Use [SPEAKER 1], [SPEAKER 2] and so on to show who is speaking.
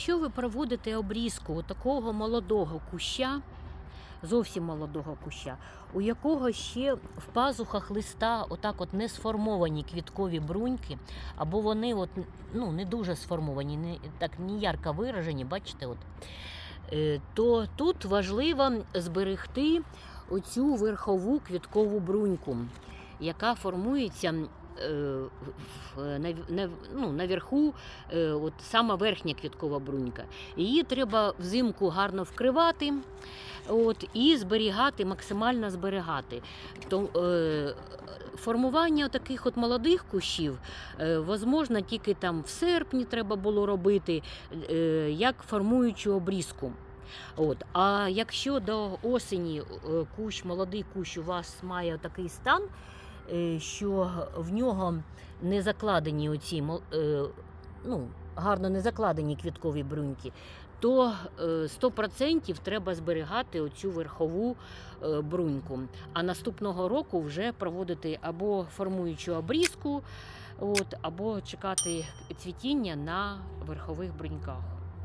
[SPEAKER 1] якщо ви проводите обрізку такого молодого куща, зовсім молодого куща, у якого ще в пазухах листа отак от не сформовані квіткові бруньки, або вони от, ну, не дуже сформовані, не, так не ярко виражені, бачите, от, е, то тут важливо зберегти оцю верхову квіткову бруньку, яка формується ну, наверху, е, от сама верхня квіткова брунька. Її треба взимку гарно вкривати от, і зберігати, максимально зберігати. То, е, формування таких от молодих кущів е, возможно тільки там в серпні треба було робити, е, як формуючу обрізку. От. А якщо до осені е, кущ, молодий кущ у вас має такий стан, е, що в нього не закладені оці е, ну, гарно не закладені квіткові бруньки, то е, 100% треба зберігати оцю верхову е, бруньку. А наступного року вже проводити або формуючу обрізку, от, або чекати цвітіння на верхових бруньках.